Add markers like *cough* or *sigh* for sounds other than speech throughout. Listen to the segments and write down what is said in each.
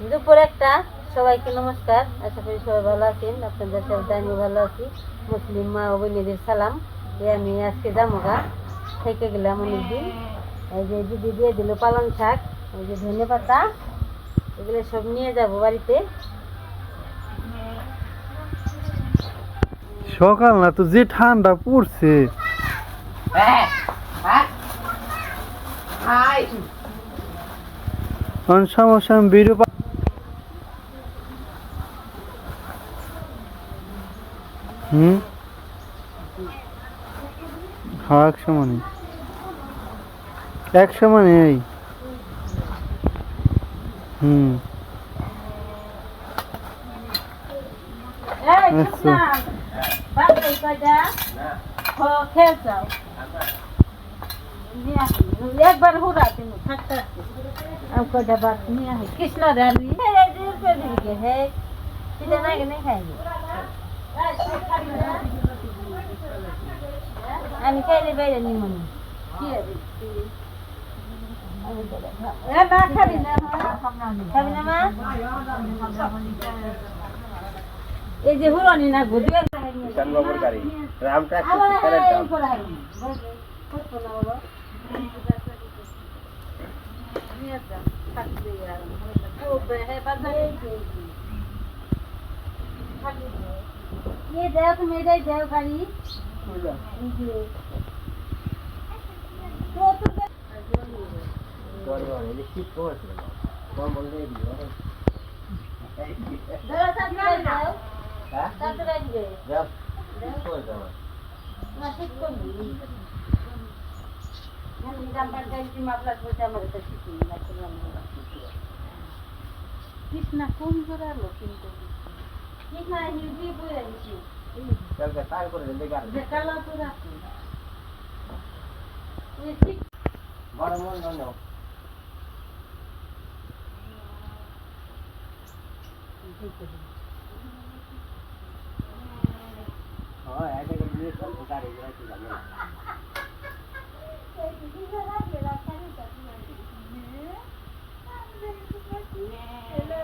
দুপুর একটা। সবাইকে নমস্কার। আশা করি সবাই ভালো আছেন। আপনাদের সাথে আমিও ভালো আছি। মুসলিম মা ও বোনেদের সালাম। এই আমি আজকে জামুগা থেকে গেলাম অনেকদিন। এই যে দিদি দিয়ে দিল পালং শাক এই যে ধনে পাতা এগুলো সব নিয়ে যাব বাড়িতে। সকাল না তো যে ঠান্ডা পড়ছে। কোন সমস্যা আমি হুম হ্যাঁ একশো মানে একশো মানে এই হুম আচ্ছা। একবার হুরা তুমি থাকতে আর বাদ নিয়ে কৃষ্ণ রানী কে, হে? সেটা না কেন খাইবি আমি খাইলে বাইরে নিব না কি হবে? এ, মা খাবি না? খাবি না মা এই যে হুরনি না ঘুরবে বাবুর গাড়ি রাম ট্রাক্টর কারেন্ট যা, থাকবে আর। থাকবে। নিয়ে যাও তুমি এটাই যাও গাড়ি এই যে। তো তুমি- ধরো, তাড়াতাড়ি যাও। তাড়াতাড়ি যাও। না, ঠিক করবি। আমি জাম্পার গাইছি, মাফলার পরতে আমার এটা শিখিনি, না করলাম না। কৃষ্ণা কোন জোড়ালো কিন্তু কৃষ্ণা হিন্দি বই আনছি যে কালো জোড়া এই ঠিক তুলনা দিই Anna, এই dai মা, che দেখে, ti দেখে থাকিস। বেডে কৃষ্ণারে ডাক দে। একা একা বেশি করিস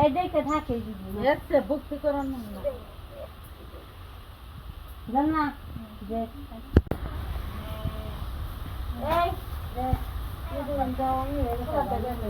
এই দেখে থাকে book fica no জান না? দেখ। এই দেখ। এই দিলাম যাও আমি এই কথা জানি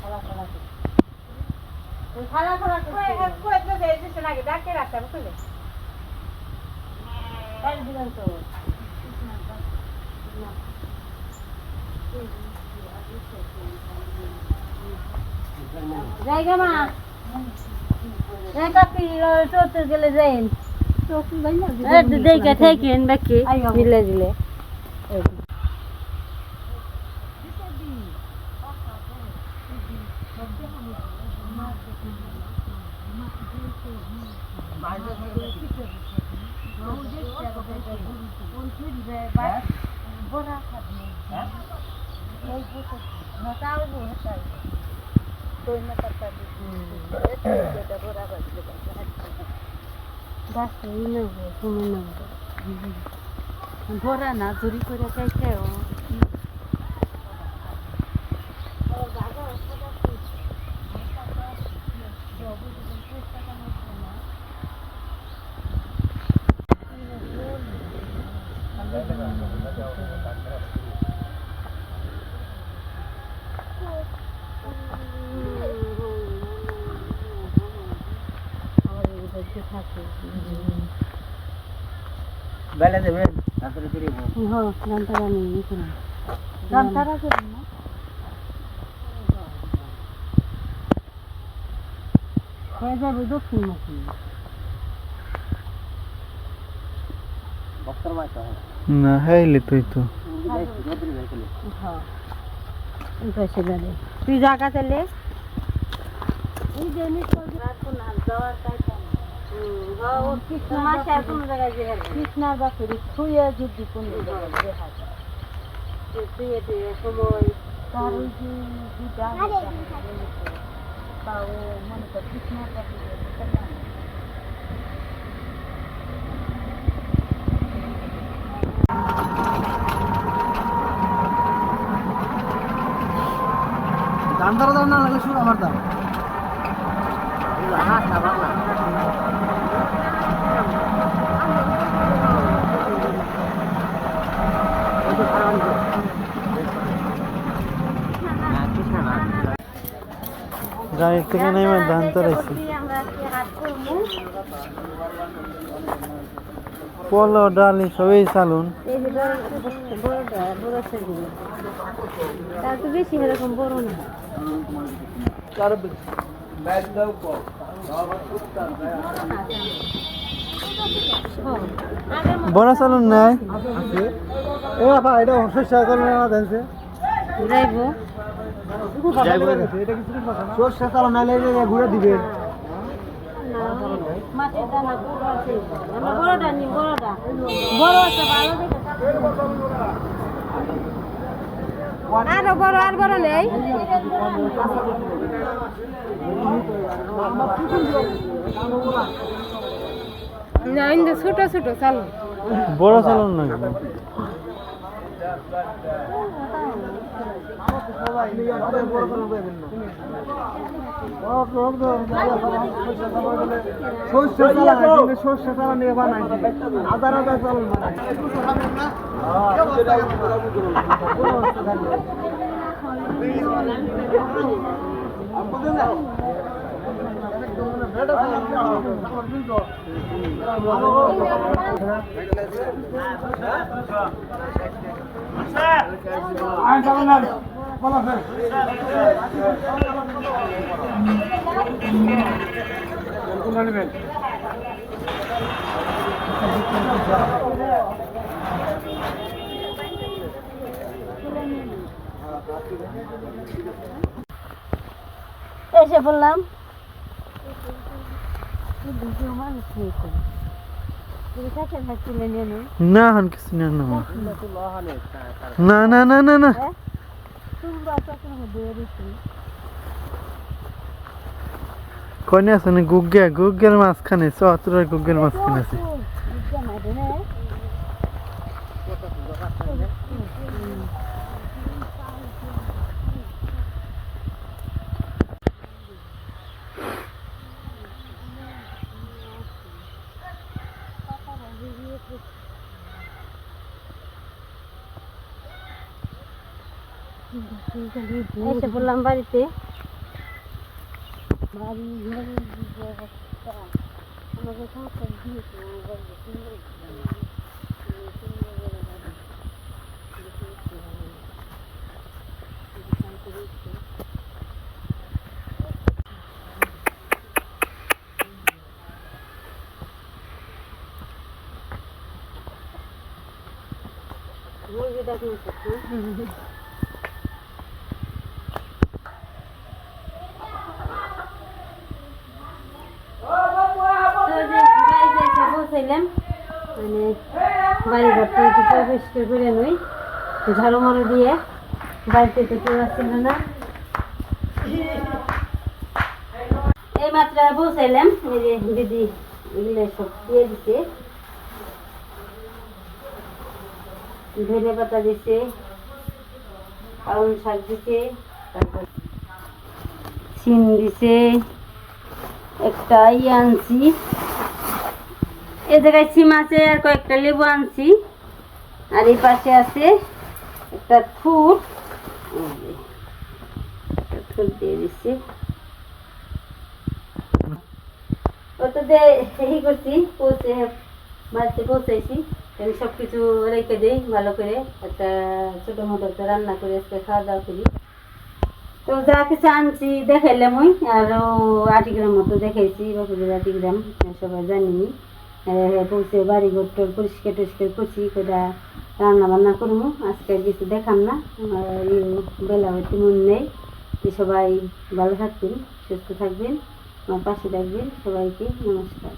খালা খালা ওই খালা খালা কাল দিলাম তো। জায়গা মা। কাকি চলতে গেলে যাইন। দেখে থাকেন বাকি। মিলে দিলে। গাছটাই নেব সময় নেব Bora na, zuri করে খাইতে ও থাকে। বেলা দেবেন তারপরে ফিরিব হ্যাঁ গানটা গানি জানতারা যাবে না হয়ে যাবে দক্ষিণ মুখী না হাইলে তুই তো। হ্যাঁ এই পাশে দাঁড়িয়ে তুই জায়গা তাহলে কৃষ্ণার বাপের থুয়ে যদি কোনো দাম দর দাম না লাগলে শুরু আমার দাম। গাড়ি থেকে নেমে ধান আজকে পলো ডালি সবই চালুন। বড় বড়টা বড় সেগুলো তার তো বেশি এরকম বড় না বড় চালুন নাই? এ বাবা এটা শস্য করলে না দেনছে যাইবো সর্ষে চালন নাইলে ঘুরে দিবে বড় নি আরও বড় আর বড় নেই না ইন্দু ছোট ছোট চালু বড় চালন নাই সর্ষে মানুষ তুলে নিয়ে নে না না না না কনে আছে গুগ্গে গুগ্গের মাঝখানে চতুরের গুগ্গের মাঝখানে আছে। এসে বললাম বাড়িতে। মুরগিটা কিনছে *laughs* পৌঁছাইলাম মানে বাড়ি ঘরটা একটু পরিষ্কার করে নই। ঝাড়ু মারু দিয়ে বাড়িতে তো কেউ আসছিল না। এই মাত্র পৌঁছাইলাম। এই যে দিদি এগুলো সব দিয়ে দিছে। ধনে পাতা দিছে, পালং শাক দিছে, তারপর সিম দিছে, একটা ইয়ে আনছি। এ সিম আছে আর কয়েকটা লেবু আনছি। আর এই পাশে আছে একটা একটা থুর দিয়ে দিচ্ছি। করছি সব কিছু রেখে দিই ভালো করে। একটা ছোটো মোটো একটা রান্না করে আজকে খাওয়া দাওয়া করি। তো যা কিছু আনছি দেখাইলাম ওই আরও আটি গ্রাম মতো দেখাইছি বাপুরের আটি গ্রাম সবাই জানিনি। পৌঁছে বাড়ি ঘর টর পরিষ্কার টরিষ্কার করছি কটা রান্না বান্না করব আজকে আর কিছু দেখাম না বেলা হইতে মন নেই। সবাই ভালো থাকবেন, সুস্থ থাকবেন, আমার পাশে থাকবেন, সবাইকে নমস্কার।